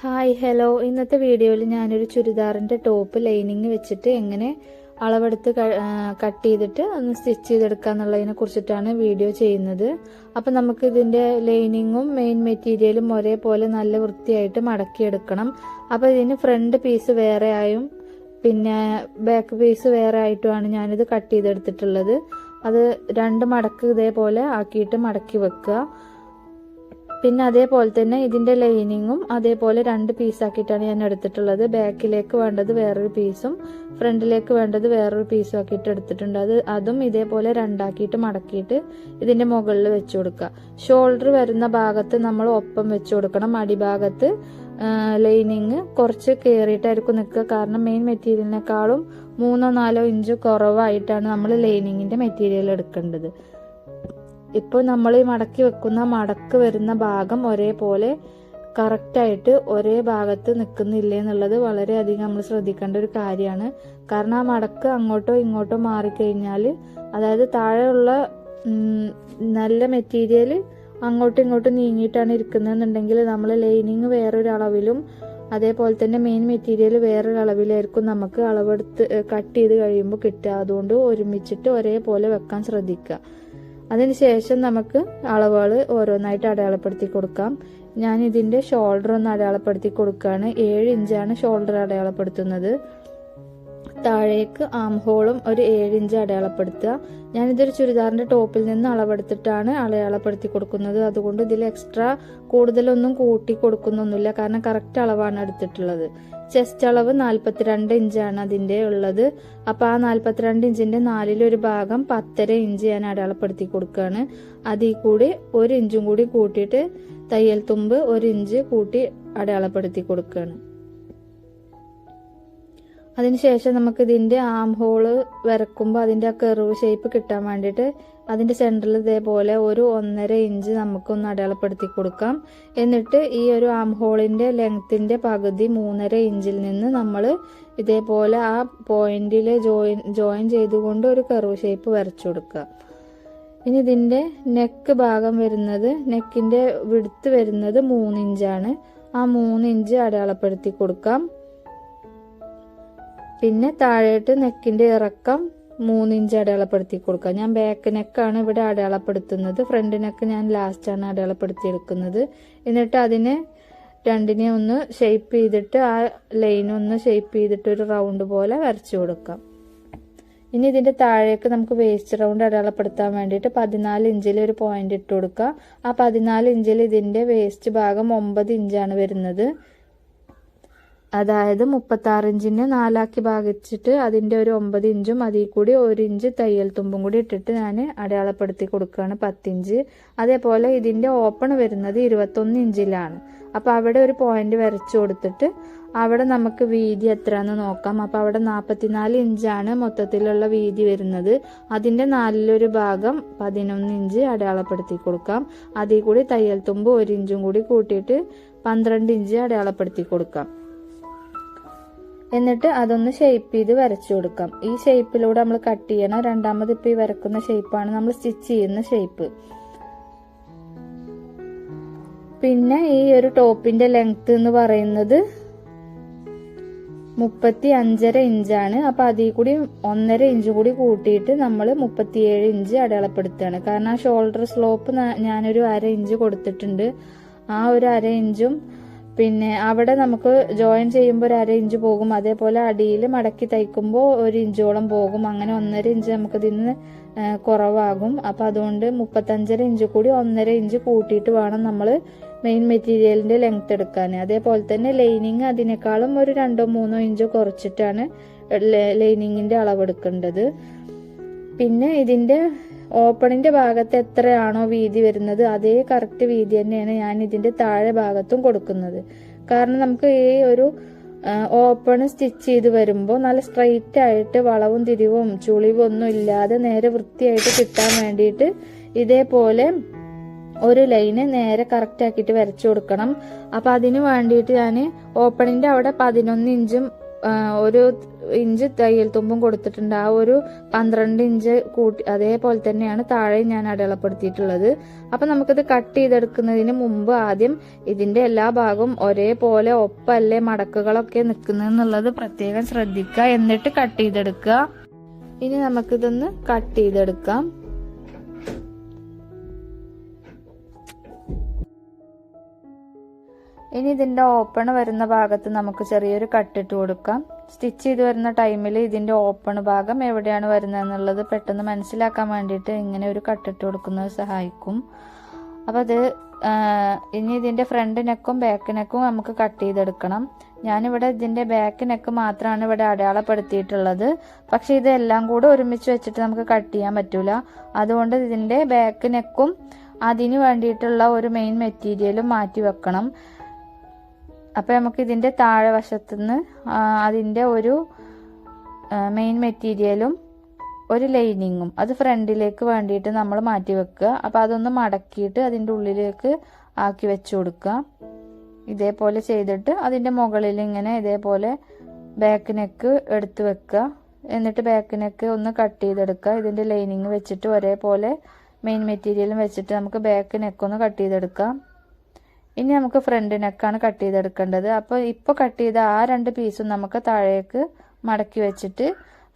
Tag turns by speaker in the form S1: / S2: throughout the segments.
S1: hi hello ഇന്നത്തെ വീഡിയോയിൽ ഞാനൊരു ചുരിദാറിൻ്റെ ടോപ്പ് ലൈനിങ് വെച്ചിട്ട് എങ്ങനെ അളവെടുത്ത് കട്ട് ചെയ്തിട്ട് ഒന്ന് സ്റ്റിച്ച് ചെയ്തെടുക്കുക എന്നുള്ളതിനെ കുറിച്ചിട്ടാണ് വീഡിയോ ചെയ്യുന്നത് അപ്പം നമുക്ക് ഇതിൻ്റെ ലൈനിങ്ങും മെയിൻ മെറ്റീരിയലും ഒരേപോലെ നല്ല വൃത്തിയായിട്ട് മടക്കിയെടുക്കണം അപ്പോൾ ഇതിന് ഫ്രണ്ട് പീസ് വേറെ ആയും പിന്നെ ബാക്ക് പീസ് വേറെ ആയിട്ടുമാണ് ഞാനിത് കട്ട് ചെയ്തെടുത്തിട്ടുള്ളത് അത് രണ്ട് മടക്ക് ഇതേപോലെ ആക്കിയിട്ട് മടക്കി വെക്കുക പിന്നെ അതേപോലെ തന്നെ ഇതിൻ്റെ ലൈനിങ്ങും അതേപോലെ രണ്ട് പീസാക്കിയിട്ടാണ് ഞാൻ എടുത്തിട്ടുള്ളത് ബാക്കിലേക്ക് വേണ്ടത് വേറൊരു പീസും ഫ്രണ്ടിലേക്ക് വേണ്ടത് വേറൊരു പീസും ആക്കിയിട്ട് എടുത്തിട്ടുണ്ട് അത് അതും ഇതേപോലെ രണ്ടാക്കിയിട്ട് മടക്കിയിട്ട് ഇതിൻ്റെ മുകളിൽ വെച്ച് കൊടുക്കുക ഷോൾഡർ വരുന്ന ഭാഗത്ത് നമ്മൾ ഒപ്പം വെച്ച് കൊടുക്കണം അടിഭാഗത്ത് ലൈനിങ് കുറച്ച് കയറിയിട്ടായിരിക്കും നിൽക്കുക കാരണം മെയിൻ മെറ്റീരിയലിനേക്കാളും മൂന്നോ നാലോ ഇഞ്ച് കുറവായിട്ടാണ് നമ്മൾ ലൈനിങ്ങിൻ്റെ മെറ്റീരിയൽ എടുക്കേണ്ടത് ഇപ്പോൾ നമ്മൾ ഈ മടക്കി വെക്കുന്ന മടക്ക് വരുന്ന ഭാഗം ഒരേപോലെ കറക്റ്റായിട്ട് ഒരേ ഭാഗത്ത് നിൽക്കുന്നില്ല എന്നുള്ളത് വളരെയധികം നമ്മൾ ശ്രദ്ധിക്കേണ്ട ഒരു കാര്യമാണ് കാരണം ആ മടക്ക് അങ്ങോട്ടോ ഇങ്ങോട്ടോ മാറിക്കഴിഞ്ഞാൽ അതായത് താഴെയുള്ള നല്ല മെറ്റീരിയൽ അങ്ങോട്ടും ഇങ്ങോട്ടും നീങ്ങിയിട്ടാണ് ഇരിക്കുന്നതെന്നുണ്ടെങ്കിൽ നമ്മൾ ലൈനിങ് വേറൊരളവിലും അതേപോലെ തന്നെ മെയിൻ മെറ്റീരിയൽ വേറൊരളവിലായിരിക്കും അളവിലായിരിക്കും നമുക്ക് അളവെടുത്ത് കട്ട് ചെയ്ത് കഴിയുമ്പോൾ കിട്ടുക അതുകൊണ്ട് ഒരുമിച്ചിട്ട് ഒരേപോലെ വെക്കാൻ ശ്രദ്ധിക്കുക അതിനുശേഷം നമുക്ക് അളവുകൾ ഓരോന്നായിട്ട് അടയാളപ്പെടുത്തി കൊടുക്കാം ഞാൻ ഇതിൻ്റെ ഷോൾഡർ ഒന്ന് അടയാളപ്പെടുത്തി കൊടുക്കുകയാണ് ഏഴ് ഇഞ്ചാണ് ഷോൾഡർ അടയാളപ്പെടുത്തുന്നത് താഴേക്ക് ആം ഹോളും ഒരു ഏഴ് ഇഞ്ച് അടയാളപ്പെടുത്തുക ഞാനിതൊരു ചുരിദാറിന്റെ ടോപ്പിൽ നിന്ന് അളവെടുത്തിട്ടാണ് അടയാളപ്പെടുത്തി കൊടുക്കുന്നത് അതുകൊണ്ട് ഇതിൽ എക്സ്ട്രാ കൂടുതലൊന്നും കൂട്ടി കൊടുക്കുന്നൊന്നുമില്ല കാരണം കറക്റ്റ് അളവാണ് എടുത്തിട്ടുള്ളത് ചെസ്റ്റ് അളവ് നാൽപ്പത്തിരണ്ട് ഇഞ്ചാണ് അതിൻ്റെ ഉള്ളത് അപ്പോൾ ആ നാൽപ്പത്തിരണ്ട് ഇഞ്ചിൻ്റെ നാലിലൊരു ഭാഗം പത്തര ഇഞ്ച് ഞാൻ അടയാളപ്പെടുത്തി കൊടുക്കുകയാണ് അതിൽ കൂടി ഒരു ഇഞ്ചും കൂടി കൂട്ടിയിട്ട് തയ്യൽ തുമ്പ് ഒരു ഇഞ്ച് കൂട്ടി അടയാളപ്പെടുത്തി കൊടുക്കുകയാണ് അതിനുശേഷം നമുക്ക് ഇതിൻ്റെ ആം ഹോള് വരക്കുമ്പോൾ അതിൻ്റെ ആ കെറിവ് ഷേപ്പ് കിട്ടാൻ വേണ്ടിയിട്ട് അതിൻ്റെ സെൻറ്ററിൽ ഇതേപോലെ ഒരു ഒന്നര ഇഞ്ച് നമുക്കൊന്ന് അടയാളപ്പെടുത്തി കൊടുക്കാം എന്നിട്ട് ഈ ഒരു ആം ഹോളിൻ്റെ ലെങ്ത്തിൻ്റെ പകുതി മൂന്നര ഇഞ്ചിൽ നിന്ന് നമ്മൾ ഇതേപോലെ ആ പോയിന്റിൽ ജോയിൻ ജോയിൻ ചെയ്തുകൊണ്ട് ഒരു കെറിവ് ഷേപ്പ് വരച്ചു കൊടുക്കുക ഇനി ഇതിൻ്റെ നെക്ക് ഭാഗം വരുന്നത് നെക്കിൻ്റെ വിടുത്ത് വരുന്നത് മൂന്നിഞ്ചാണ് ആ മൂന്നിഞ്ച് അടയാളപ്പെടുത്തി കൊടുക്കാം പിന്നെ താഴേട്ട് നെക്കിൻ്റെ ഇറക്കം മൂന്നിഞ്ച് അടയാളപ്പെടുത്തി കൊടുക്കുക ഞാൻ ബാക്ക് നെക്കാണ് ഇവിടെ അടയാളപ്പെടുത്തുന്നത് ഫ്രണ്ട് നെക്ക് ഞാൻ ലാസ്റ്റാണ് എടുക്കുന്നത് എന്നിട്ട് അതിനെ രണ്ടിനെ ഒന്ന് ഷേപ്പ് ചെയ്തിട്ട് ആ ലൈൻ ഒന്ന് ഷേപ്പ് ചെയ്തിട്ട് ഒരു റൗണ്ട് പോലെ വരച്ചു കൊടുക്കാം ഇനി ഇതിൻ്റെ താഴേക്ക് നമുക്ക് വേസ്റ്റ് റൗണ്ട് അടയാളപ്പെടുത്താൻ വേണ്ടിയിട്ട് പതിനാല് ഇഞ്ചിൽ ഒരു പോയിന്റ് ഇട്ട് കൊടുക്കുക ആ പതിനാല് ഇഞ്ചിൽ ഇതിൻ്റെ വേസ്റ്റ് ഭാഗം ഒമ്പത് ഇഞ്ചാണ് വരുന്നത് അതായത് മുപ്പത്താറിഞ്ചിന് നാലാക്കി ഭാഗിച്ചിട്ട് അതിൻ്റെ ഒരു ഒമ്പത് ഇഞ്ചും അതിൽ കൂടി ഒരു ഇഞ്ച് തയ്യൽ തുമ്പും കൂടി ഇട്ടിട്ട് ഞാൻ അടയാളപ്പെടുത്തി കൊടുക്കുകയാണ് പത്തിഞ്ച് അതേപോലെ ഇതിൻ്റെ ഓപ്പൺ വരുന്നത് ഇരുപത്തൊന്ന് ഇഞ്ചിലാണ് അപ്പോൾ അവിടെ ഒരു പോയിന്റ് വരച്ചു കൊടുത്തിട്ട് അവിടെ നമുക്ക് വീതി എത്രയാണെന്ന് നോക്കാം അപ്പോൾ അവിടെ നാൽപ്പത്തിനാല് ഇഞ്ചാണ് മൊത്തത്തിലുള്ള വീതി വരുന്നത് അതിൻ്റെ നാലിലൊരു ഭാഗം പതിനൊന്ന് ഇഞ്ച് അടയാളപ്പെടുത്തി കൊടുക്കാം അതിൽ കൂടി തയ്യൽ തുമ്പ് ഒരു ഇഞ്ചും കൂടി കൂട്ടിയിട്ട് പന്ത്രണ്ട് ഇഞ്ച് അടയാളപ്പെടുത്തി കൊടുക്കാം എന്നിട്ട് അതൊന്ന് ഷേപ്പ് ചെയ്ത് വരച്ചു കൊടുക്കാം ഈ ഷേപ്പിലൂടെ നമ്മൾ കട്ട് ചെയ്യണം രണ്ടാമത് ഇപ്പൊ ഈ വരക്കുന്ന ഷേപ്പാണ് നമ്മൾ സ്റ്റിച്ച് ചെയ്യുന്ന ഷേപ്പ് പിന്നെ ഈ ഒരു ടോപ്പിന്റെ ലെങ്ത് എന്ന് പറയുന്നത് മുപ്പത്തി അഞ്ചര ഇഞ്ചാണ് അപ്പൊ അതിൽ കൂടി ഒന്നര ഇഞ്ച് കൂടി കൂട്ടിയിട്ട് നമ്മൾ മുപ്പത്തിയേഴ് ഇഞ്ച് അടയാളപ്പെടുത്തുകയാണ് കാരണം ആ ഷോൾഡർ സ്ലോപ്പ് ഞാനൊരു അര ഇഞ്ച് കൊടുത്തിട്ടുണ്ട് ആ ഒരു അര ഇഞ്ചും പിന്നെ അവിടെ നമുക്ക് ജോയിൻ ചെയ്യുമ്പോൾ ഒരു അര ഇഞ്ച് പോകും അതേപോലെ അടിയിൽ മടക്കി തയ്ക്കുമ്പോൾ ഒരു ഇഞ്ചോളം പോകും അങ്ങനെ ഒന്നര ഇഞ്ച് നമുക്ക് ഇതിന് കുറവാകും അപ്പം അതുകൊണ്ട് മുപ്പത്തഞ്ചര ഇഞ്ച് കൂടി ഒന്നര ഇഞ്ച് കൂട്ടിയിട്ട് വേണം നമ്മൾ മെയിൻ മെറ്റീരിയലിൻ്റെ ലെങ്ത് എടുക്കാൻ അതേപോലെ തന്നെ ലൈനിങ് അതിനേക്കാളും ഒരു രണ്ടോ മൂന്നോ ഇഞ്ച് കുറച്ചിട്ടാണ് ലൈനിങ്ങിൻ്റെ അളവെടുക്കേണ്ടത് പിന്നെ ഇതിൻ്റെ ഓപ്പണിന്റെ ഭാഗത്ത് എത്രയാണോ വീതി വരുന്നത് അതേ കറക്റ്റ് വീതി തന്നെയാണ് ഞാൻ ഇതിന്റെ താഴെ ഭാഗത്തും കൊടുക്കുന്നത് കാരണം നമുക്ക് ഈ ഒരു ഓപ്പൺ സ്റ്റിച്ച് ചെയ്ത് വരുമ്പോൾ നല്ല സ്ട്രൈറ്റ് ആയിട്ട് വളവും തിരിവും ചുളിവൊന്നും ഇല്ലാതെ നേരെ വൃത്തിയായിട്ട് കിട്ടാൻ വേണ്ടിയിട്ട് ഇതേപോലെ ഒരു ലൈന് നേരെ കറക്റ്റ് ആക്കിയിട്ട് വരച്ചു കൊടുക്കണം അപ്പൊ അതിന് വേണ്ടിയിട്ട് ഞാൻ ഓപ്പണിന്റെ അവിടെ പതിനൊന്ന് ഇഞ്ചും ഒരു ഇഞ്ച് തയ്യൽ തുമ്പും കൊടുത്തിട്ടുണ്ട് ആ ഒരു പന്ത്രണ്ട് ഇഞ്ച് കൂട്ടി അതേപോലെ തന്നെയാണ് താഴെ ഞാൻ അടയാളപ്പെടുത്തിയിട്ടുള്ളത് അപ്പൊ നമുക്കിത് കട്ട് ചെയ്തെടുക്കുന്നതിന് മുമ്പ് ആദ്യം ഇതിന്റെ എല്ലാ ഭാഗവും ഒരേപോലെ ഒപ്പല്ലേ മടക്കുകളൊക്കെ നിൽക്കുന്നതെന്നുള്ളത് പ്രത്യേകം ശ്രദ്ധിക്കുക എന്നിട്ട് കട്ട് ചെയ്തെടുക്കുക ഇനി നമുക്കിതൊന്ന് കട്ട് ചെയ്തെടുക്കാം ഇനി ഇതിൻ്റെ ഓപ്പൺ വരുന്ന ഭാഗത്ത് നമുക്ക് ചെറിയൊരു കട്ടിട്ട് കൊടുക്കാം സ്റ്റിച്ച് ചെയ്ത് വരുന്ന ടൈമിൽ ഇതിൻ്റെ ഓപ്പൺ ഭാഗം എവിടെയാണ് വരുന്നതെന്നുള്ളത് പെട്ടെന്ന് മനസ്സിലാക്കാൻ വേണ്ടിയിട്ട് ഇങ്ങനെ ഒരു കട്ടിട്ട് കൊടുക്കുന്നത് സഹായിക്കും അപ്പോൾ അത് ഇനി ഇതിൻ്റെ ഫ്രണ്ട് നെക്കും ബാക്ക് നെക്കും നമുക്ക് കട്ട് ചെയ്തെടുക്കണം ഞാനിവിടെ ഇതിൻ്റെ ബാക്ക് നെക്ക് മാത്രമാണ് ഇവിടെ അടയാളപ്പെടുത്തിയിട്ടുള്ളത് പക്ഷേ ഇതെല്ലാം കൂടെ ഒരുമിച്ച് വെച്ചിട്ട് നമുക്ക് കട്ട് ചെയ്യാൻ പറ്റൂല അതുകൊണ്ട് ഇതിൻ്റെ ബാക്ക് നെക്കും അതിന് വേണ്ടിയിട്ടുള്ള ഒരു മെയിൻ മെറ്റീരിയലും മാറ്റി വെക്കണം അപ്പോൾ നമുക്ക് ഇതിൻ്റെ താഴെ വശത്തുനിന്ന് അതിൻ്റെ ഒരു മെയിൻ മെറ്റീരിയലും ഒരു ലൈനിങ്ങും അത് ഫ്രണ്ടിലേക്ക് വേണ്ടിയിട്ട് നമ്മൾ മാറ്റി വെക്കുക അപ്പോൾ അതൊന്ന് മടക്കിയിട്ട് അതിൻ്റെ ഉള്ളിലേക്ക് ആക്കി വെച്ചു കൊടുക്കുക ഇതേപോലെ ചെയ്തിട്ട് അതിൻ്റെ മുകളിൽ ഇങ്ങനെ ഇതേപോലെ ബാക്ക് നെക്ക് എടുത്ത് വെക്കുക എന്നിട്ട് ബാക്ക് നെക്ക് ഒന്ന് കട്ട് ചെയ്തെടുക്കുക ഇതിൻ്റെ ലൈനിങ് വെച്ചിട്ട് ഒരേപോലെ മെയിൻ മെറ്റീരിയലും വെച്ചിട്ട് നമുക്ക് ബാക്ക് നെക്ക് ഒന്ന് കട്ട് ചെയ്തെടുക്കാം ഇനി നമുക്ക് ഫ്രണ്ട് നെക്കാണ് കട്ട് ചെയ്തെടുക്കേണ്ടത് അപ്പോൾ ഇപ്പോൾ കട്ട് ചെയ്ത ആ രണ്ട് പീസും നമുക്ക് താഴേക്ക് മടക്കി വെച്ചിട്ട്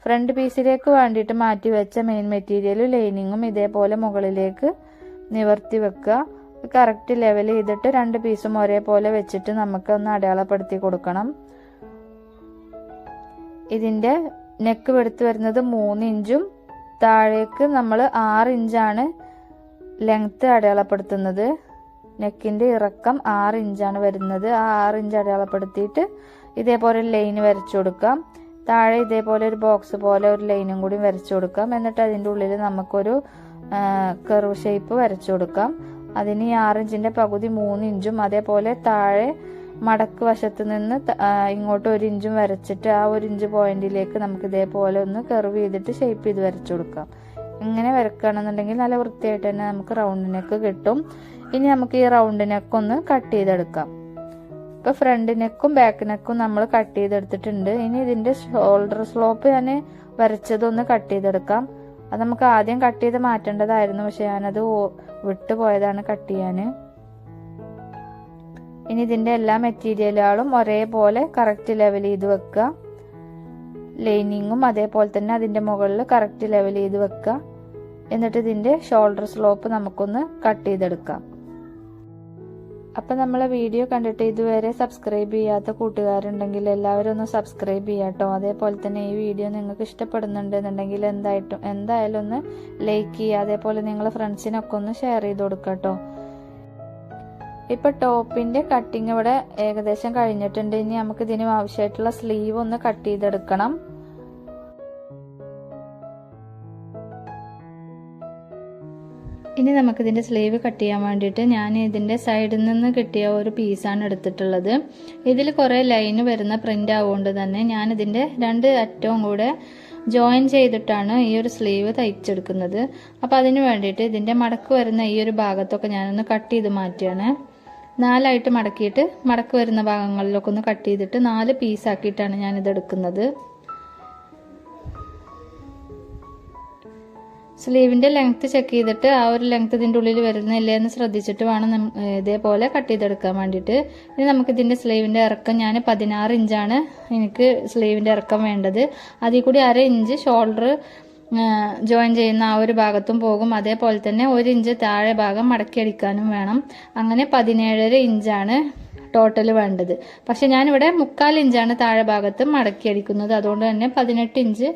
S1: ഫ്രണ്ട് പീസിലേക്ക് വേണ്ടിയിട്ട് മാറ്റി വെച്ച മെയിൻ മെറ്റീരിയലും ലൈനിങ്ങും ഇതേപോലെ മുകളിലേക്ക് നിവർത്തി വെക്കുക കറക്റ്റ് ലെവൽ ചെയ്തിട്ട് രണ്ട് പീസും ഒരേപോലെ വെച്ചിട്ട് നമുക്ക് ഒന്ന് അടയാളപ്പെടുത്തി കൊടുക്കണം ഇതിൻ്റെ നെക്ക് വെടുത്ത് വരുന്നത് മൂന്ന് ഇഞ്ചും താഴേക്ക് നമ്മൾ ആറ് ഇഞ്ചാണ് ലെങ്ത്ത് അടയാളപ്പെടുത്തുന്നത് നെക്കിൻ്റെ ഇറക്കം ആറ് ഇഞ്ചാണ് വരുന്നത് ആ ആറ് ഇഞ്ച് അടയാളപ്പെടുത്തിയിട്ട് ഇതേപോലെ ലൈൻ വരച്ചു കൊടുക്കാം താഴെ ഇതേപോലെ ഒരു ബോക്സ് പോലെ ഒരു ലൈനും കൂടി വരച്ചു കൊടുക്കാം എന്നിട്ട് അതിൻ്റെ ഉള്ളിൽ നമുക്കൊരു കർവ് ഷേപ്പ് വരച്ചു കൊടുക്കാം അതിന് ഈ ആറിഞ്ചിൻ്റെ പകുതി മൂന്ന് ഇഞ്ചും അതേപോലെ താഴെ മടക്ക് വശത്ത് നിന്ന് ഇങ്ങോട്ട് ഒരു ഇഞ്ചും വരച്ചിട്ട് ആ ഒരു ഇഞ്ച് പോയിന്റിലേക്ക് നമുക്ക് ഇതേപോലെ ഒന്ന് കർവ് ചെയ്തിട്ട് ഷേപ്പ് ചെയ്ത് വരച്ചു കൊടുക്കാം ഇങ്ങനെ വരക്കുകയാണെന്നുണ്ടെങ്കിൽ നല്ല വൃത്തിയായിട്ട് തന്നെ നമുക്ക് റൗണ്ടിനൊക്കെ നെക്ക് കിട്ടും ഇനി നമുക്ക് ഈ റൗണ്ടിനൊക്കെ നെക്ക് ഒന്ന് കട്ട് ചെയ്തെടുക്കാം ഇപ്പൊ ഫ്രണ്ട് നെക്കും ബാക്ക് നെക്കും നമ്മൾ കട്ട് ചെയ്തെടുത്തിട്ടുണ്ട് ഇനി ഇതിന്റെ ഷോൾഡർ സ്ലോപ്പ് ഞാൻ വരച്ചതൊന്ന് കട്ട് ചെയ്തെടുക്കാം അത് നമുക്ക് ആദ്യം കട്ട് ചെയ്ത് മാറ്റേണ്ടതായിരുന്നു പക്ഷെ ഞാനത് വിട്ടുപോയതാണ് കട്ട് ചെയ്യാൻ ഇനി ഇതിന്റെ എല്ലാ മെറ്റീരിയലുകളും ഒരേപോലെ കറക്റ്റ് ലെവൽ ചെയ്ത് വെക്കുക ലൈനിങ്ങും അതേപോലെ തന്നെ അതിന്റെ മുകളിൽ കറക്റ്റ് ലെവൽ ചെയ്ത് വെക്കുക എന്നിട്ട് ഇതിൻ്റെ ഷോൾഡർ സ്ലോപ്പ് നമുക്കൊന്ന് കട്ട് ചെയ്തെടുക്കാം അപ്പം നമ്മളെ വീഡിയോ കണ്ടിട്ട് ഇതുവരെ സബ്സ്ക്രൈബ് ചെയ്യാത്ത കൂട്ടുകാരുണ്ടെങ്കിൽ എല്ലാവരും ഒന്ന് സബ്സ്ക്രൈബ് ചെയ്യാട്ടോ അതേപോലെ തന്നെ ഈ വീഡിയോ നിങ്ങൾക്ക് ഇഷ്ടപ്പെടുന്നുണ്ടെന്നുണ്ടെങ്കിൽ എന്തായിട്ടും എന്തായാലും ഒന്ന് ലൈക്ക് ചെയ്യുക അതേപോലെ നിങ്ങൾ ഫ്രണ്ട്സിനൊക്കെ ഒന്ന് ഷെയർ ചെയ്ത് കൊടുക്കട്ടോ ഇപ്പൊ ടോപ്പിന്റെ കട്ടിങ് ഇവിടെ ഏകദേശം കഴിഞ്ഞിട്ടുണ്ട് ഇനി നമുക്ക് ഇതിനും ആവശ്യമായിട്ടുള്ള സ്ലീവ് ഒന്ന് കട്ട് ചെയ്തെടുക്കണം ഇനി നമുക്കിതിൻ്റെ സ്ലീവ് കട്ട് ചെയ്യാൻ വേണ്ടിയിട്ട് ഞാൻ ഇതിൻ്റെ സൈഡിൽ നിന്ന് കിട്ടിയ ഒരു പീസാണ് എടുത്തിട്ടുള്ളത് ഇതിൽ കുറേ ലൈന് വരുന്ന പ്രിൻ്റ് ആവുകൊണ്ട് തന്നെ ഞാനിതിൻ്റെ രണ്ട് അറ്റവും കൂടെ ജോയിൻ ചെയ്തിട്ടാണ് ഈ ഒരു സ്ലീവ് തയ്ച്ചെടുക്കുന്നത് അപ്പോൾ അതിന് വേണ്ടിയിട്ട് ഇതിൻ്റെ മടക്ക് വരുന്ന ഈ ഒരു ഭാഗത്തൊക്കെ ഞാനൊന്ന് കട്ട് ചെയ്ത് മാറ്റിയാണ് നാലായിട്ട് മടക്കിയിട്ട് മടക്ക് വരുന്ന ഭാഗങ്ങളിലൊക്കെ ഒന്ന് കട്ട് ചെയ്തിട്ട് നാല് പീസാക്കിയിട്ടാണ് ഞാനിതെടുക്കുന്നത് എടുക്കുന്നത് സ്ലീവിൻ്റെ ലെങ്ത്ത് ചെക്ക് ചെയ്തിട്ട് ആ ഒരു ലെങ്ത്ത് ഇതിൻ്റെ ഉള്ളിൽ വരുന്നില്ലേ എന്ന് ശ്രദ്ധിച്ചിട്ട് വേണം ഇതേപോലെ കട്ട് ചെയ്തെടുക്കാൻ വേണ്ടിയിട്ട് ഇനി നമുക്ക് ഇതിന്റെ സ്ലീവിൻ്റെ ഇറക്കം ഞാൻ പതിനാറ് ഇഞ്ചാണ് എനിക്ക് സ്ലീവിൻ്റെ ഇറക്കം വേണ്ടത് അതിൽ കൂടി അര ഇഞ്ച് ഷോൾഡർ ജോയിൻ ചെയ്യുന്ന ആ ഒരു ഭാഗത്തും പോകും അതേപോലെ തന്നെ ഒരു ഇഞ്ച് താഴെ ഭാഗം മടക്കിയടിക്കാനും വേണം അങ്ങനെ പതിനേഴര ഇഞ്ചാണ് ടോട്ടൽ വേണ്ടത് പക്ഷെ ഞാനിവിടെ മുക്കാൽ ഇഞ്ചാണ് താഴെ ഭാഗത്ത് മടക്കിയടിക്കുന്നത് അതുകൊണ്ട് തന്നെ പതിനെട്ട് ഇഞ്ച്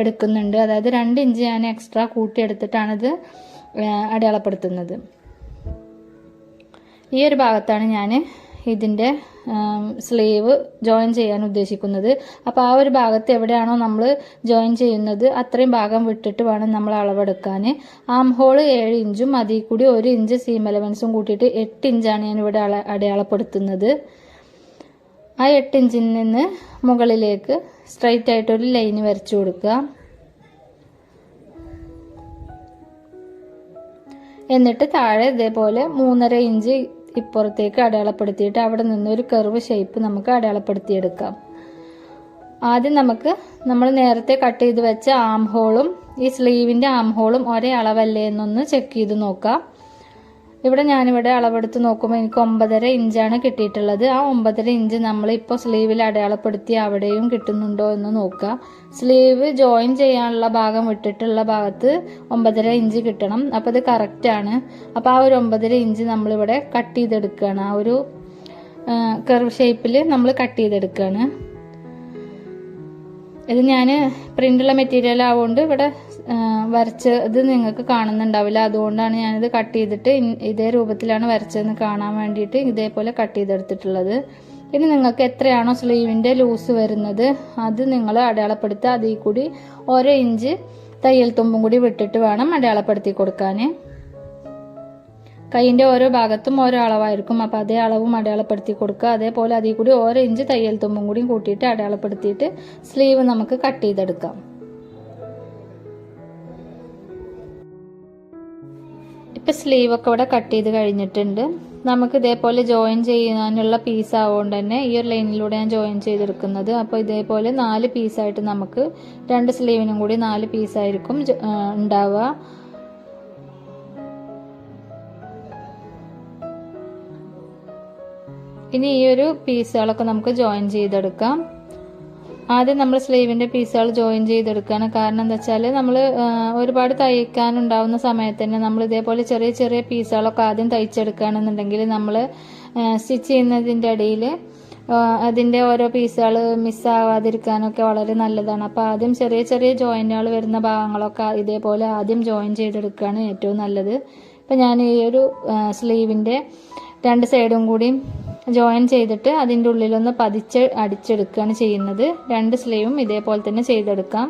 S1: എടുക്കുന്നുണ്ട് അതായത് രണ്ട് ഇഞ്ച് ഞാൻ എക്സ്ട്രാ കൂട്ടിയെടുത്തിട്ടാണിത് അടയാളപ്പെടുത്തുന്നത് ഈ ഒരു ഭാഗത്താണ് ഞാൻ ഇതിൻ്റെ സ്ലീവ് ജോയിൻ ചെയ്യാൻ ഉദ്ദേശിക്കുന്നത് അപ്പോൾ ആ ഒരു ഭാഗത്ത് എവിടെയാണോ നമ്മൾ ജോയിൻ ചെയ്യുന്നത് അത്രയും ഭാഗം വിട്ടിട്ട് വേണം നമ്മൾ അളവെടുക്കാൻ ആം ഹോൾ ഏഴ് ഇഞ്ചും അതിൽ കൂടി ഒരു ഇഞ്ച് സീം എലവൻസും കൂട്ടിയിട്ട് എട്ട് ഇഞ്ചാണ് ഞാൻ ഇവിടെ അടയാളപ്പെടുത്തുന്നത് ആ എട്ട് ഇഞ്ചിൽ നിന്ന് മുകളിലേക്ക് സ്ട്രൈറ്റ് ആയിട്ടൊരു ലൈൻ വരച്ചു കൊടുക്കുക എന്നിട്ട് താഴെ ഇതേപോലെ മൂന്നര ഇഞ്ച് ഇപ്പുറത്തേക്ക് അടയാളപ്പെടുത്തിയിട്ട് അവിടെ നിന്ന് ഒരു കർവ് ഷേപ്പ് നമുക്ക് അടയാളപ്പെടുത്തിയെടുക്കാം ആദ്യം നമുക്ക് നമ്മൾ നേരത്തെ കട്ട് ചെയ്ത് വെച്ച ആം ഹോളും ഈ സ്ലീവിൻ്റെ ആം ഹോളും ഒരേ അളവല്ലേ എന്നൊന്ന് ചെക്ക് ചെയ്ത് നോക്കാം ഇവിടെ ഞാനിവിടെ അളവെടുത്ത് നോക്കുമ്പോൾ എനിക്ക് ഒമ്പതര ഇഞ്ചാണ് കിട്ടിയിട്ടുള്ളത് ആ ഒമ്പതര ഇഞ്ച് നമ്മളിപ്പോൾ സ്ലീവിൽ അടയാളപ്പെടുത്തി അവിടെയും കിട്ടുന്നുണ്ടോ എന്ന് നോക്കുക സ്ലീവ് ജോയിൻ ചെയ്യാനുള്ള ഭാഗം വിട്ടിട്ടുള്ള ഭാഗത്ത് ഒമ്പതര ഇഞ്ച് കിട്ടണം അപ്പോൾ ഇത് കറക്റ്റാണ് അപ്പോൾ ആ ഒരു ഒമ്പതര ഇഞ്ച് നമ്മളിവിടെ കട്ട് ചെയ്തെടുക്കുകയാണ് ആ ഒരു കർവ് ഷേപ്പിൽ നമ്മൾ കട്ട് ചെയ്തെടുക്കുകയാണ് ഇത് ഞാൻ പ്രിൻ്റുള്ള മെറ്റീരിയൽ ആവുകൊണ്ട് ഇവിടെ വരച്ചത് നിങ്ങൾക്ക് കാണുന്നുണ്ടാവില്ല അതുകൊണ്ടാണ് ഞാനിത് കട്ട് ചെയ്തിട്ട് ഇതേ രൂപത്തിലാണ് വരച്ചതെന്ന് കാണാൻ വേണ്ടിയിട്ട് ഇതേപോലെ കട്ട് ചെയ്തെടുത്തിട്ടുള്ളത് ഇനി നിങ്ങൾക്ക് എത്രയാണോ സ്ലീവിൻ്റെ ലൂസ് വരുന്നത് അത് നിങ്ങൾ അടയാളപ്പെടുത്തുക അതിൽ കൂടി ഒരേ ഇഞ്ച് തയ്യൽ തുമ്പും കൂടി വിട്ടിട്ട് വേണം അടയാളപ്പെടുത്തി കൊടുക്കാൻ കൈയിൻ്റെ ഓരോ ഭാഗത്തും ഓരോ അളവായിരിക്കും അപ്പോൾ അതേ അളവും അടയാളപ്പെടുത്തി കൊടുക്കുക അതേപോലെ അതിൽ കൂടി ഓരോ ഇഞ്ച് തയ്യൽ തുമ്പും കൂടിയും കൂട്ടിയിട്ട് അടയാളപ്പെടുത്തിയിട്ട് സ്ലീവ് നമുക്ക് കട്ട് ചെയ്തെടുക്കാം ഇപ്പം സ്ലീവൊക്കെ ഇവിടെ കട്ട് ചെയ്ത് കഴിഞ്ഞിട്ടുണ്ട് നമുക്ക് ഇതേപോലെ ജോയിൻ ചെയ്യാനുള്ള പീസ് ആവുകൊണ്ട് തന്നെ ഈ ഒരു ലൈനിലൂടെ ഞാൻ ജോയിൻ ചെയ്തെടുക്കുന്നത് അപ്പോൾ ഇതേപോലെ നാല് പീസായിട്ട് നമുക്ക് രണ്ട് സ്ലീവിനും കൂടി നാല് പീസായിരിക്കും ഉണ്ടാവുക ഇനി ഈ ഒരു പീസുകളൊക്കെ നമുക്ക് ജോയിൻ ചെയ്തെടുക്കാം ആദ്യം നമ്മൾ സ്ലീവിൻ്റെ പീസുകൾ ജോയിൻ ചെയ്തെടുക്കുകയാണ് കാരണം എന്താ വെച്ചാൽ നമ്മൾ ഒരുപാട് തയ്ക്കാനുണ്ടാവുന്ന സമയത്ത് തന്നെ നമ്മൾ ഇതേപോലെ ചെറിയ ചെറിയ പീസുകളൊക്കെ ആദ്യം തയ്ച്ചെടുക്കുകയാണെന്നുണ്ടെങ്കിൽ നമ്മൾ സ്റ്റിച്ച് ചെയ്യുന്നതിൻ്റെ ഇടയിൽ അതിൻ്റെ ഓരോ പീസുകൾ മിസ്സാവാതിരിക്കാനൊക്കെ വളരെ നല്ലതാണ് അപ്പോൾ ആദ്യം ചെറിയ ചെറിയ ജോയിൻറ്റുകൾ വരുന്ന ഭാഗങ്ങളൊക്കെ ഇതേപോലെ ആദ്യം ജോയിൻ ചെയ്തെടുക്കുകയാണ് ഏറ്റവും നല്ലത് ഇപ്പം ഞാൻ ഈ ഒരു സ്ലീവിൻ്റെ രണ്ട് സൈഡും കൂടിയും ജോയിൻ ചെയ്തിട്ട് അതിൻ്റെ ഉള്ളിലൊന്ന് പതിച്ച് അടിച്ചെടുക്കുകയാണ് ചെയ്യുന്നത് രണ്ട് സ്ലീവും ഇതേപോലെ തന്നെ ചെയ്തെടുക്കാം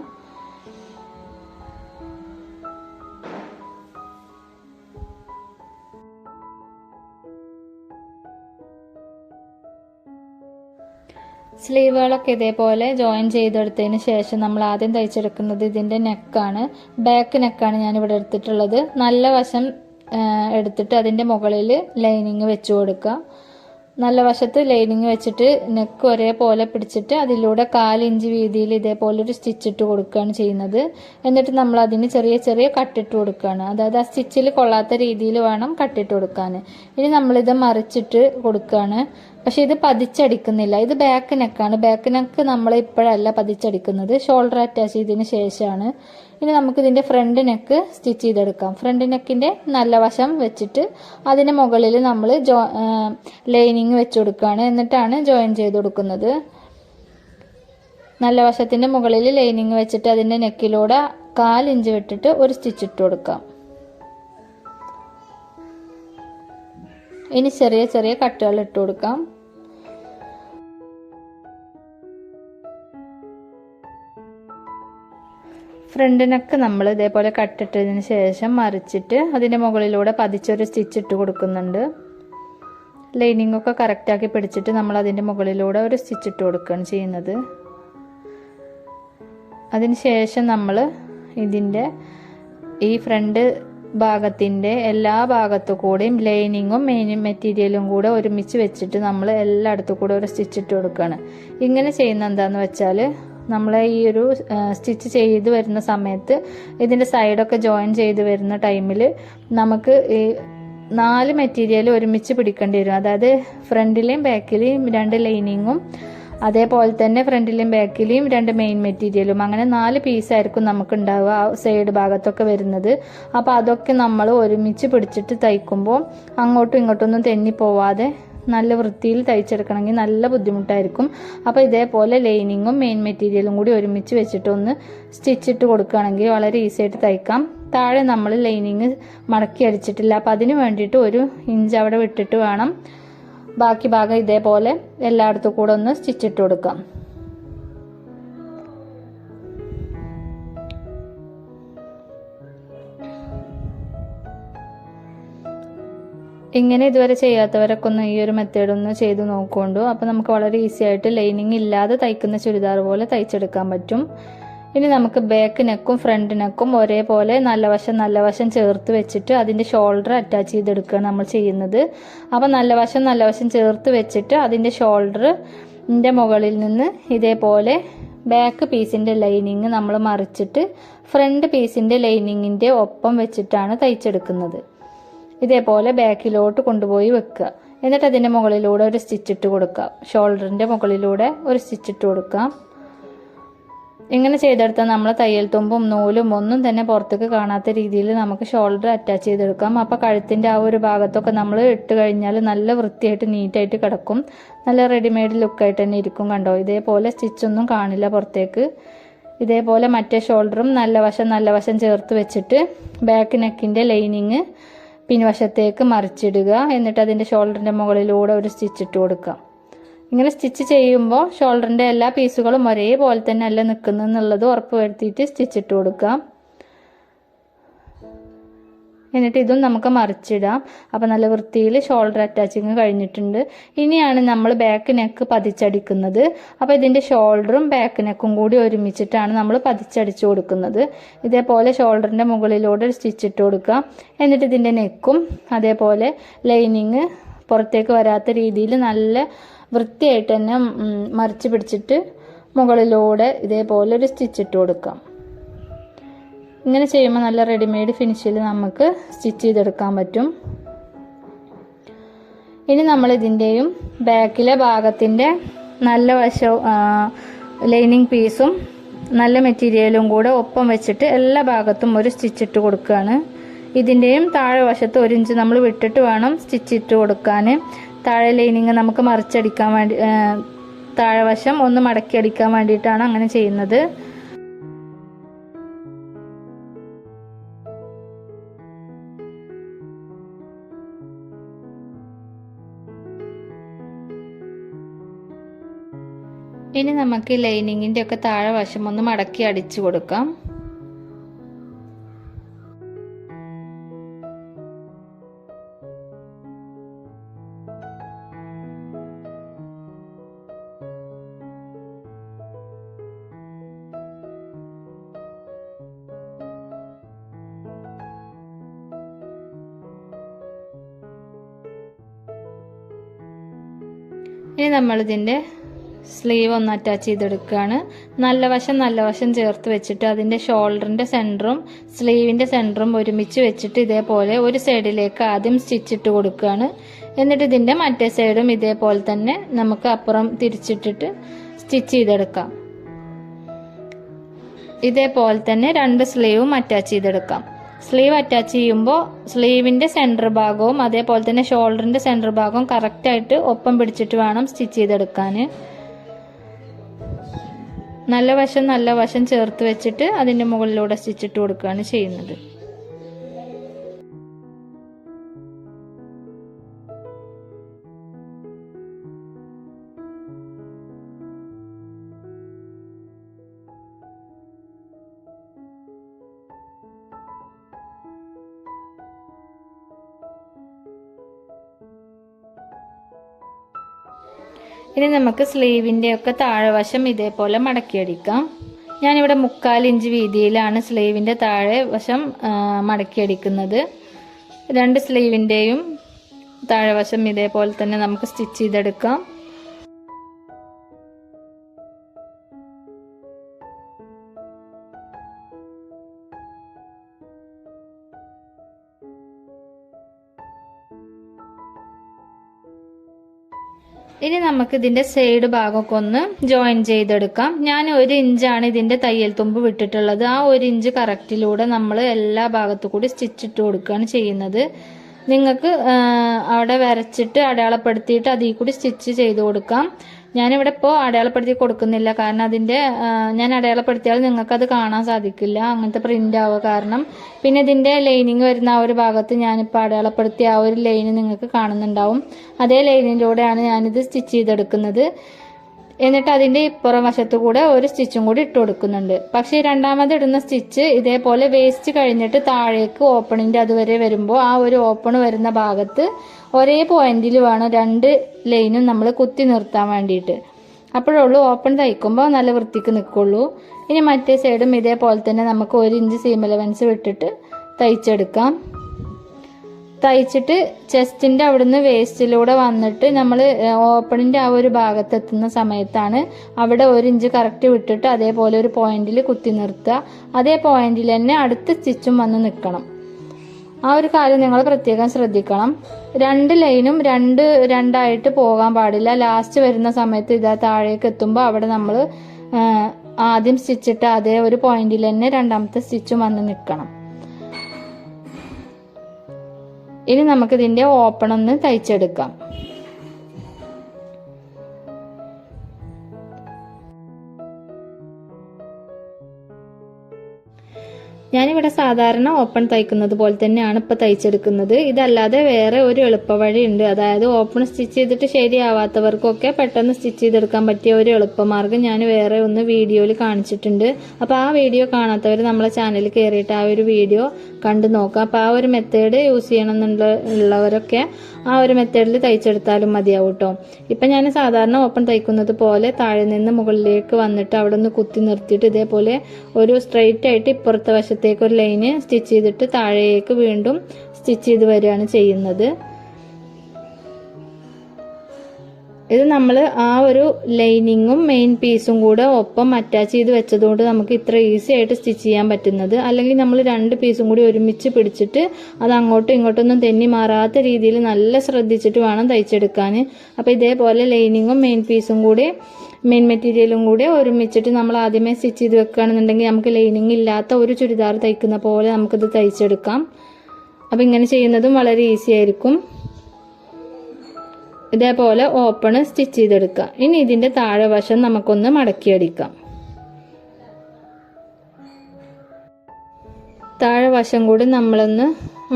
S1: സ്ലീവുകളൊക്കെ ഇതേപോലെ ജോയിൻ ചെയ്തെടുത്തതിന് ശേഷം നമ്മൾ ആദ്യം തയ്ച്ചെടുക്കുന്നത് ഇതിൻ്റെ നെക്കാണ് ബാക്ക് നെക്കാണ് ഞാനിവിടെ എടുത്തിട്ടുള്ളത് നല്ല വശം എടുത്തിട്ട് അതിൻ്റെ മുകളിൽ ലൈനിങ് വെച്ചു കൊടുക്കുക നല്ല വശത്ത് ലൈനിങ് വെച്ചിട്ട് നെക്ക് ഒരേപോലെ പിടിച്ചിട്ട് അതിലൂടെ കാലിഞ്ച് വീതിയിൽ ഇതേപോലെ ഒരു സ്റ്റിച്ച് ഇട്ട് കൊടുക്കുകയാണ് ചെയ്യുന്നത് എന്നിട്ട് നമ്മൾ അതിന് ചെറിയ ചെറിയ കട്ടിട്ട് കൊടുക്കുകയാണ് അതായത് ആ സ്റ്റിച്ചിൽ കൊള്ളാത്ത രീതിയിൽ വേണം കട്ടിട്ട് കൊടുക്കാൻ ഇനി നമ്മളിത് മറിച്ചിട്ട് കൊടുക്കുകയാണ് പക്ഷെ ഇത് പതിച്ചടിക്കുന്നില്ല ഇത് ബാക്ക് നെക്കാണ് ബാക്ക് നെക്ക് നമ്മൾ ഇപ്പോഴല്ല പതിച്ചടിക്കുന്നത് ഷോൾഡർ അറ്റാച്ച് ചെയ്തതിന് ശേഷമാണ് ഇനി നമുക്ക് ഇതിൻ്റെ ഫ്രണ്ട് നെക്ക് സ്റ്റിച്ച് ചെയ്തെടുക്കാം ഫ്രണ്ട് നെക്കിൻ്റെ നല്ല വശം വെച്ചിട്ട് അതിന് മുകളിൽ നമ്മൾ ജോ ലൈനിങ് വെച്ച് കൊടുക്കുകയാണ് എന്നിട്ടാണ് ജോയിൻ ചെയ്ത് കൊടുക്കുന്നത് നല്ല വശത്തിൻ്റെ മുകളിൽ ലൈനിങ് വെച്ചിട്ട് അതിൻ്റെ നെക്കിലൂടെ കാലിഞ്ച് വിട്ടിട്ട് ഒരു സ്റ്റിച്ച് ഇട്ട് കൊടുക്കാം ഇനി ചെറിയ ചെറിയ കട്ടുകൾ ഇട്ട് കൊടുക്കാം ഫ്രണ്ടിനൊക്കെ നമ്മൾ ഇതേപോലെ കട്ടിട്ടതിന് ശേഷം മറിച്ചിട്ട് അതിൻ്റെ മുകളിലൂടെ പതിച്ചൊരു സ്റ്റിച്ച് ഇട്ട് കൊടുക്കുന്നുണ്ട് ലൈനിങ്ങൊക്കെ കറക്റ്റാക്കി പിടിച്ചിട്ട് നമ്മൾ അതിൻ്റെ മുകളിലൂടെ ഒരു സ്റ്റിച്ച് ഇട്ട് കൊടുക്കുകയാണ് ചെയ്യുന്നത് അതിനുശേഷം നമ്മൾ ഇതിൻ്റെ ഈ ഫ്രണ്ട് ഭാഗത്തിൻ്റെ എല്ലാ ഭാഗത്തു കൂടെയും ലൈനിങ്ങും മെയിൻ മെറ്റീരിയലും കൂടെ ഒരുമിച്ച് വെച്ചിട്ട് നമ്മൾ എല്ലായിടത്തും കൂടെ ഒരു സ്റ്റിച്ച് ഇട്ട് കൊടുക്കുകയാണ് ഇങ്ങനെ ചെയ്യുന്ന എന്താണെന്ന് വെച്ചാൽ നമ്മൾ ഈ ഒരു സ്റ്റിച്ച് ചെയ്ത് വരുന്ന സമയത്ത് ഇതിൻ്റെ സൈഡൊക്കെ ജോയിൻ ചെയ്ത് വരുന്ന ടൈമിൽ നമുക്ക് ഈ നാല് മെറ്റീരിയൽ ഒരുമിച്ച് പിടിക്കേണ്ടി വരും അതായത് ഫ്രണ്ടിലെയും ബാക്കിലെയും രണ്ട് ലൈനിങ്ങും അതേപോലെ തന്നെ ഫ്രണ്ടിലെയും ബാക്കിലെയും രണ്ട് മെയിൻ മെറ്റീരിയലും അങ്ങനെ നാല് പീസായിരിക്കും നമുക്ക് ഉണ്ടാവുക ആ സൈഡ് ഭാഗത്തൊക്കെ വരുന്നത് അപ്പോൾ അതൊക്കെ നമ്മൾ ഒരുമിച്ച് പിടിച്ചിട്ട് തയ്ക്കുമ്പോൾ അങ്ങോട്ടും ഇങ്ങോട്ടൊന്നും തെന്നി പോവാതെ നല്ല വൃത്തിയിൽ തയ്ച്ചെടുക്കണമെങ്കിൽ നല്ല ബുദ്ധിമുട്ടായിരിക്കും അപ്പോൾ ഇതേപോലെ ലൈനിങ്ങും മെയിൻ മെറ്റീരിയലും കൂടി ഒരുമിച്ച് വെച്ചിട്ട് ഒന്ന് സ്റ്റിച്ചിട്ട് കൊടുക്കുകയാണെങ്കിൽ വളരെ ഈസി ആയിട്ട് തയ്ക്കാം താഴെ നമ്മൾ ലൈനിങ് മടക്കി അടിച്ചിട്ടില്ല അപ്പം അതിന് വേണ്ടിയിട്ട് ഒരു ഇഞ്ച് അവിടെ വിട്ടിട്ട് വേണം ബാക്കി ഭാഗം ഇതേപോലെ എല്ലായിടത്തും കൂടെ ഒന്ന് സ്റ്റിച്ചിട്ട് കൊടുക്കാം ഇങ്ങനെ ഇതുവരെ ചെയ്യാത്തവരൊക്കെ ഒന്ന് ഈ ഒരു മെത്തേഡ് ഒന്ന് ചെയ്ത് നോക്കുകൊണ്ടു അപ്പോൾ നമുക്ക് വളരെ ഈസി ആയിട്ട് ലൈനിങ് ഇല്ലാതെ തയ്ക്കുന്ന ചുരിദാർ പോലെ തയ്ച്ചെടുക്കാൻ പറ്റും ഇനി നമുക്ക് ബാക്ക് നെക്കും ഫ്രണ്ട് നെക്കും ഒരേപോലെ നല്ല വശം നല്ല വശം ചേർത്ത് വെച്ചിട്ട് അതിൻ്റെ ഷോൾഡർ അറ്റാച്ച് ചെയ്തെടുക്കുകയാണ് നമ്മൾ ചെയ്യുന്നത് അപ്പോൾ നല്ല വശം നല്ല വശം ചേർത്ത് വെച്ചിട്ട് അതിൻ്റെ ഷോൾഡറിൻ്റെ മുകളിൽ നിന്ന് ഇതേപോലെ ബാക്ക് പീസിൻ്റെ ലൈനിങ് നമ്മൾ മറിച്ചിട്ട് ഫ്രണ്ട് പീസിൻ്റെ ലൈനിങ്ങിൻ്റെ ഒപ്പം വെച്ചിട്ടാണ് തയ്ച്ചെടുക്കുന്നത് ഇതേപോലെ ബാക്കിലോട്ട് കൊണ്ടുപോയി വെക്കുക എന്നിട്ട് അതിൻ്റെ മുകളിലൂടെ ഒരു സ്റ്റിച്ച് ഇട്ട് കൊടുക്കുക ഷോൾഡറിൻ്റെ മുകളിലൂടെ ഒരു സ്റ്റിച്ച് ഇട്ട് കൊടുക്കാം ഇങ്ങനെ ചെയ്തെടുത്താൽ നമ്മൾ തയ്യൽ തുമ്പും നൂലും ഒന്നും തന്നെ പുറത്തേക്ക് കാണാത്ത രീതിയിൽ നമുക്ക് ഷോൾഡർ അറ്റാച്ച് ചെയ്തെടുക്കാം അപ്പോൾ കഴുത്തിൻ്റെ ആ ഒരു ഭാഗത്തൊക്കെ നമ്മൾ ഇട്ട് കഴിഞ്ഞാൽ നല്ല വൃത്തിയായിട്ട് നീറ്റായിട്ട് കിടക്കും നല്ല റെഡിമെയ്ഡ് ലുക്കായിട്ട് തന്നെ ഇരിക്കും കണ്ടോ ഇതേപോലെ സ്റ്റിച്ചൊന്നും കാണില്ല പുറത്തേക്ക് ഇതേപോലെ മറ്റേ ഷോൾഡറും നല്ല വശം നല്ല വശം ചേർത്ത് വെച്ചിട്ട് ബാക്ക് നെക്കിൻ്റെ ലൈനിങ് പിൻവശത്തേക്ക് മറിച്ചിടുക എന്നിട്ട് അതിൻ്റെ ഷോൾഡറിൻ്റെ മുകളിലൂടെ ഒരു സ്റ്റിച്ച് ഇട്ട് കൊടുക്കുക ഇങ്ങനെ സ്റ്റിച്ച് ചെയ്യുമ്പോൾ ഷോൾഡറിൻ്റെ എല്ലാ പീസുകളും ഒരേപോലെ തന്നെ അല്ല നിൽക്കുന്നതെന്നുള്ളത് ഉറപ്പ് വരുത്തിയിട്ട് സ്റ്റിച്ച് ഇട്ട് കൊടുക്കാം എന്നിട്ട് ഇതും നമുക്ക് മറിച്ചിടാം അപ്പോൾ നല്ല വൃത്തിയിൽ ഷോൾഡർ അറ്റാച്ചിങ് കഴിഞ്ഞിട്ടുണ്ട് ഇനിയാണ് നമ്മൾ ബാക്ക് നെക്ക് പതിച്ചടിക്കുന്നത് അപ്പോൾ ഇതിൻ്റെ ഷോൾഡറും ബാക്ക് നെക്കും കൂടി ഒരുമിച്ചിട്ടാണ് നമ്മൾ പതിച്ചടിച്ചു കൊടുക്കുന്നത് ഇതേപോലെ ഷോൾഡറിൻ്റെ മുകളിലൂടെ ഒരു സ്റ്റിച്ച് ഇട്ട് കൊടുക്കാം എന്നിട്ട് ഇതിൻ്റെ നെക്കും അതേപോലെ ലൈനിങ് പുറത്തേക്ക് വരാത്ത രീതിയിൽ നല്ല വൃത്തിയായിട്ട് തന്നെ മറിച്ച് പിടിച്ചിട്ട് മുകളിലൂടെ ഇതേപോലെ ഒരു സ്റ്റിച്ച് ഇട്ട് കൊടുക്കാം ഇങ്ങനെ ചെയ്യുമ്പോൾ നല്ല റെഡിമെയ്ഡ് ഫിനിഷിൽ നമുക്ക് സ്റ്റിച്ച് ചെയ്തെടുക്കാൻ പറ്റും ഇനി നമ്മൾ ഇതിൻ്റെയും ബാക്കിലെ ഭാഗത്തിൻ്റെ നല്ല വശ ലൈനിങ് പീസും നല്ല മെറ്റീരിയലും കൂടെ ഒപ്പം വെച്ചിട്ട് എല്ലാ ഭാഗത്തും ഒരു സ്റ്റിച്ച് ഇട്ട് കൊടുക്കുകയാണ് ഇതിൻ്റെയും താഴെ വശത്ത് ഒരു ഇഞ്ച് നമ്മൾ വിട്ടിട്ട് വേണം സ്റ്റിച്ച് ഇട്ട് കൊടുക്കാൻ താഴെ ലൈനിങ് നമുക്ക് മറിച്ചടിക്കാൻ വേണ്ടി താഴെ വശം ഒന്ന് മടക്കി അടിക്കാൻ വേണ്ടിയിട്ടാണ് അങ്ങനെ ചെയ്യുന്നത് ഇനി നമുക്ക് ലൈനിങ്ങിൻ്റെ ഒക്കെ താഴെ വശം ഒന്ന് മടക്കി അടിച്ചു കൊടുക്കാം ഇനി നമ്മളിതിൻ്റെ സ്ലീവ് ഒന്ന് അറ്റാച്ച് ചെയ്തെടുക്കുകയാണ് നല്ല വശം നല്ല വശം ചേർത്ത് വെച്ചിട്ട് അതിൻ്റെ ഷോൾഡറിൻ്റെ സെൻറ്ററും സ്ലീവിൻ്റെ സെൻറ്ററും ഒരുമിച്ച് വെച്ചിട്ട് ഇതേപോലെ ഒരു സൈഡിലേക്ക് ആദ്യം സ്റ്റിച്ചിട്ട് കൊടുക്കുകയാണ് എന്നിട്ട് ഇതിൻ്റെ മറ്റേ സൈഡും ഇതേപോലെ തന്നെ നമുക്ക് അപ്പുറം തിരിച്ചിട്ടിട്ട് സ്റ്റിച്ച് ചെയ്തെടുക്കാം ഇതേപോലെ തന്നെ രണ്ട് സ്ലീവും അറ്റാച്ച് ചെയ്തെടുക്കാം സ്ലീവ് അറ്റാച്ച് ചെയ്യുമ്പോൾ സ്ലീവിൻ്റെ സെൻറ്റർ ഭാഗവും അതേപോലെ തന്നെ ഷോൾഡറിൻ്റെ സെൻറ്റർ ഭാഗവും കറക്റ്റായിട്ട് ഒപ്പം പിടിച്ചിട്ട് വേണം സ്റ്റിച്ച് ചെയ്തെടുക്കാൻ നല്ല വശം നല്ല വശം ചേർത്ത് വെച്ചിട്ട് അതിൻ്റെ മുകളിലൂടെ സ്റ്റിച്ചിട്ട് കൊടുക്കുകയാണ് ചെയ്യുന്നത് ഇനി നമുക്ക് സ്ലീവിൻ്റെ ഒക്കെ താഴെവശം ഇതേപോലെ മടക്കിയടിക്കാം ഞാനിവിടെ മുക്കാൽ ഇഞ്ച് വീതിയിലാണ് സ്ലീവിൻ്റെ താഴെ വശം മടക്കിയടിക്കുന്നത് രണ്ട് സ്ലീവിൻ്റെയും താഴെവശം ഇതേപോലെ തന്നെ നമുക്ക് സ്റ്റിച്ച് ചെയ്തെടുക്കാം നമുക്ക് ഇതിന്റെ സൈഡ് ഭാഗമൊക്കെ ഒന്ന് ജോയിൻ ചെയ്തെടുക്കാം ഞാൻ ഒരു ഇഞ്ചാണ് ഇതിന്റെ തയ്യൽ തുമ്പ് വിട്ടിട്ടുള്ളത് ആ ഒരു ഇഞ്ച് കറക്റ്റിലൂടെ നമ്മൾ എല്ലാ ഭാഗത്തു കൂടി സ്റ്റിച്ച് ഇട്ട് കൊടുക്കുകയാണ് ചെയ്യുന്നത് നിങ്ങൾക്ക് അവിടെ വരച്ചിട്ട് അടയാളപ്പെടുത്തിയിട്ട് അതിൽ കൂടി സ്റ്റിച്ച് ചെയ്ത് കൊടുക്കാം ഞാനിവിടെ ഇപ്പോൾ അടയാളപ്പെടുത്തി കൊടുക്കുന്നില്ല കാരണം അതിൻ്റെ ഞാൻ അടയാളപ്പെടുത്തിയാൽ നിങ്ങൾക്കത് കാണാൻ സാധിക്കില്ല അങ്ങനത്തെ പ്രിൻ്റ് ആവുക കാരണം പിന്നെ ഇതിൻ്റെ ലൈനിങ് വരുന്ന ആ ഒരു ഭാഗത്ത് ഞാനിപ്പോൾ അടയാളപ്പെടുത്തിയ ആ ഒരു ലൈന് നിങ്ങൾക്ക് കാണുന്നുണ്ടാവും അതേ ലൈനിലൂടെയാണ് ഞാനിത് സ്റ്റിച്ച് ചെയ്തെടുക്കുന്നത് എന്നിട്ട് അതിന്റെ പുറംവശത്തു കൂടെ ഒരു സ്റ്റിച്ചും കൂടി ഇട്ട് കൊടുക്കുന്നുണ്ട് പക്ഷേ രണ്ടാമത് ഇടുന്ന സ്റ്റിച്ച് ഇതേപോലെ വേസ്റ്റ് കഴിഞ്ഞിട്ട് താഴേക്ക് ഓപ്പണിന്റെ അതുവരെ വരുമ്പോൾ ആ ഒരു ഓപ്പൺ വരുന്ന ഭാഗത്ത് ഒരേ പോയിന്റിൽ വേണം രണ്ട് ലൈനും നമ്മൾ കുത്തി നിർത്താൻ വേണ്ടിയിട്ട് അപ്പോഴുള്ളൂ ഓപ്പൺ തയ്ക്കുമ്പോൾ നല്ല വൃത്തിക്ക് നിൽക്കുള്ളൂ ഇനി മറ്റേ സൈഡും ഇതേപോലെ തന്നെ നമുക്ക് ഒരു ഇഞ്ച് സീം വിട്ടിട്ട് തയ്ച്ചെടുക്കാം തയ്ച്ചിട്ട് ചെസ്റ്റിൻ്റെ അവിടുന്ന് വേസ്റ്റിലൂടെ വന്നിട്ട് നമ്മൾ ഓപ്പണിൻ്റെ ആ ഒരു ഭാഗത്തെത്തുന്ന സമയത്താണ് അവിടെ ഒരു ഇഞ്ച് കറക്റ്റ് വിട്ടിട്ട് അതേപോലെ ഒരു പോയിന്റിൽ കുത്തി നിർത്തുക അതേ പോയിന്റിൽ തന്നെ അടുത്ത സ്റ്റിച്ചും വന്ന് നിൽക്കണം ആ ഒരു കാര്യം നിങ്ങൾ പ്രത്യേകം ശ്രദ്ധിക്കണം രണ്ട് ലൈനും രണ്ട് രണ്ടായിട്ട് പോകാൻ പാടില്ല ലാസ്റ്റ് വരുന്ന സമയത്ത് ഇതാ താഴേക്ക് എത്തുമ്പോൾ അവിടെ നമ്മൾ ആദ്യം സ്റ്റിച്ചിട്ട് അതേ ഒരു പോയിന്റിൽ തന്നെ രണ്ടാമത്തെ സ്റ്റിച്ചും വന്ന് നിൽക്കണം ഇനി നമുക്കിതിൻ്റെ ഓപ്പൺ ഒന്ന് തയ്ച്ചെടുക്കാം ഞാനിവിടെ സാധാരണ ഓപ്പൺ തയ്ക്കുന്നത് പോലെ തന്നെയാണ് ഇപ്പോൾ തയ്ച്ചെടുക്കുന്നത് ഇതല്ലാതെ വേറെ ഒരു എളുപ്പവഴി ഉണ്ട് അതായത് ഓപ്പൺ സ്റ്റിച്ച് ചെയ്തിട്ട് ശരിയാവാത്തവർക്കൊക്കെ പെട്ടെന്ന് സ്റ്റിച്ച് ചെയ്തെടുക്കാൻ പറ്റിയ ഒരു എളുപ്പമാർഗ്ഗം ഞാൻ വേറെ ഒന്ന് വീഡിയോയിൽ കാണിച്ചിട്ടുണ്ട് അപ്പോൾ ആ വീഡിയോ കാണാത്തവർ നമ്മളെ ചാനലിൽ കയറിയിട്ട് ആ ഒരു വീഡിയോ കണ്ടു നോക്കാം അപ്പോൾ ആ ഒരു മെത്തേഡ് യൂസ് ചെയ്യണമെന്നുള്ള ഉള്ളവരൊക്കെ ആ ഒരു മെത്തേഡിൽ തയ്ച്ചെടുത്താലും മതിയാവും കേട്ടോ ഇപ്പൊ ഞാൻ സാധാരണ ഓപ്പൺ തയ്ക്കുന്നത് പോലെ താഴെ നിന്ന് മുകളിലേക്ക് വന്നിട്ട് അവിടെ നിന്ന് കുത്തി നിർത്തിയിട്ട് ഇതേപോലെ ഒരു സ്ട്രെയിറ്റ് ആയിട്ട് ഇപ്പുറത്തെ വശത്തേക്ക് ഒരു ലൈന് സ്റ്റിച്ച് ചെയ്തിട്ട് താഴേക്ക് വീണ്ടും സ്റ്റിച്ച് ചെയ്ത് വരികയാണ് ചെയ്യുന്നത് ഇത് നമ്മൾ ആ ഒരു ലൈനിങ്ങും മെയിൻ പീസും കൂടെ ഒപ്പം അറ്റാച്ച് ചെയ്ത് വെച്ചതുകൊണ്ട് നമുക്ക് ഇത്ര ഈസി ആയിട്ട് സ്റ്റിച്ച് ചെയ്യാൻ പറ്റുന്നത് അല്ലെങ്കിൽ നമ്മൾ രണ്ട് പീസും കൂടി ഒരുമിച്ച് പിടിച്ചിട്ട് അത് അങ്ങോട്ടും ഇങ്ങോട്ടൊന്നും തെന്നി മാറാത്ത രീതിയിൽ നല്ല ശ്രദ്ധിച്ചിട്ട് വേണം തയ്ച്ചെടുക്കാൻ അപ്പോൾ ഇതേപോലെ ലൈനിങ്ങും മെയിൻ പീസും കൂടി മെയിൻ മെറ്റീരിയലും കൂടെ ഒരുമിച്ചിട്ട് നമ്മൾ ആദ്യമേ സ്റ്റിച്ച് ചെയ്ത് വെക്കുകയാണെന്നുണ്ടെങ്കിൽ നമുക്ക് ലൈനിങ് ഇല്ലാത്ത ഒരു ചുരിദാർ തയ്ക്കുന്ന പോലെ നമുക്കിത് തയ്ച്ചെടുക്കാം അപ്പോൾ ഇങ്ങനെ ചെയ്യുന്നതും വളരെ ഈസി ആയിരിക്കും ഇതേപോലെ ഓപ്പണ് സ്റ്റിച്ച് ചെയ്തെടുക്കുക ഇനി ഇതിൻ്റെ താഴെ വശം നമുക്കൊന്ന് മടക്കിയടിക്കാം താഴെ വശം കൂടി നമ്മളൊന്ന്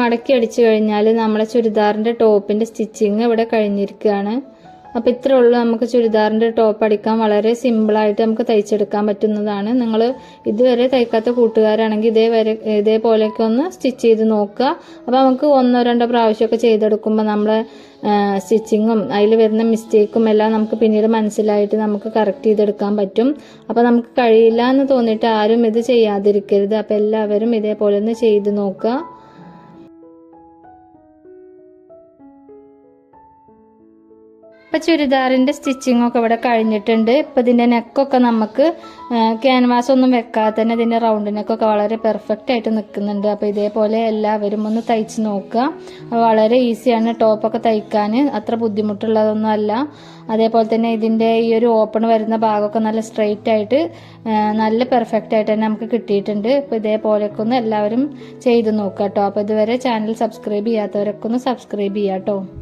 S1: മടക്കി അടിച്ചു കഴിഞ്ഞാൽ നമ്മളെ ചുരിദാറിൻ്റെ ടോപ്പിൻ്റെ സ്റ്റിച്ചിങ് ഇവിടെ കഴിഞ്ഞിരിക്കുകയാണ് അപ്പോൾ ഇത്രേ ഉള്ളൂ നമുക്ക് ചുരിദാറിൻ്റെ ടോപ്പ് അടിക്കാൻ വളരെ സിമ്പിളായിട്ട് നമുക്ക് തയ്ച്ചെടുക്കാൻ പറ്റുന്നതാണ് നിങ്ങൾ ഇതുവരെ തയ്ക്കാത്ത കൂട്ടുകാരാണെങ്കിൽ ഇതേവരെ ഇതേപോലെയൊക്കെ ഒന്ന് സ്റ്റിച്ച് ചെയ്ത് നോക്കുക അപ്പോൾ നമുക്ക് ഒന്നോ രണ്ടോ പ്രാവശ്യമൊക്കെ ചെയ്തെടുക്കുമ്പോൾ നമ്മളെ സ്റ്റിച്ചിങ്ങും അതിൽ വരുന്ന മിസ്റ്റേക്കും എല്ലാം നമുക്ക് പിന്നീട് മനസ്സിലായിട്ട് നമുക്ക് കറക്റ്റ് ചെയ്തെടുക്കാൻ പറ്റും അപ്പോൾ നമുക്ക് കഴിയില്ല എന്ന് തോന്നിയിട്ട് ആരും ഇത് ചെയ്യാതിരിക്കരുത് അപ്പോൾ എല്ലാവരും ഇതേപോലെ ഒന്ന് ചെയ്ത് നോക്കുക ഇപ്പം ചുരിദാറിൻ്റെ സ്റ്റിച്ചിങ്ങൊക്കെ ഇവിടെ കഴിഞ്ഞിട്ടുണ്ട് ഇപ്പം ഇതിൻ്റെ നെക്കൊക്കെ നമുക്ക് ക്യാൻവാസ് ഒന്നും വെക്കാതെ തന്നെ ഇതിൻ്റെ റൗണ്ട് നെക്കൊക്കെ വളരെ പെർഫെക്റ്റ് ആയിട്ട് നിൽക്കുന്നുണ്ട് അപ്പോൾ ഇതേപോലെ എല്ലാവരും ഒന്ന് തയ്ച്ച് നോക്കുക വളരെ ഈസിയാണ് ടോപ്പൊക്കെ തയ്ക്കാൻ അത്ര ബുദ്ധിമുട്ടുള്ളതൊന്നും അല്ല അതേപോലെ തന്നെ ഇതിൻ്റെ ഈ ഒരു ഓപ്പൺ വരുന്ന ഭാഗമൊക്കെ നല്ല സ്ട്രെയിറ്റ് ആയിട്ട് നല്ല പെർഫെക്റ്റ് ആയിട്ട് തന്നെ നമുക്ക് കിട്ടിയിട്ടുണ്ട് അപ്പോൾ ഇതേപോലെയൊക്കെ ഒന്ന് എല്ലാവരും ചെയ്ത് നോക്കാം കേട്ടോ അപ്പോൾ ഇതുവരെ ചാനൽ സബ്സ്ക്രൈബ് ചെയ്യാത്തവരൊക്കെ ഒന്ന് സബ്സ്ക്രൈബ് ചെയ്യാം കേട്ടോ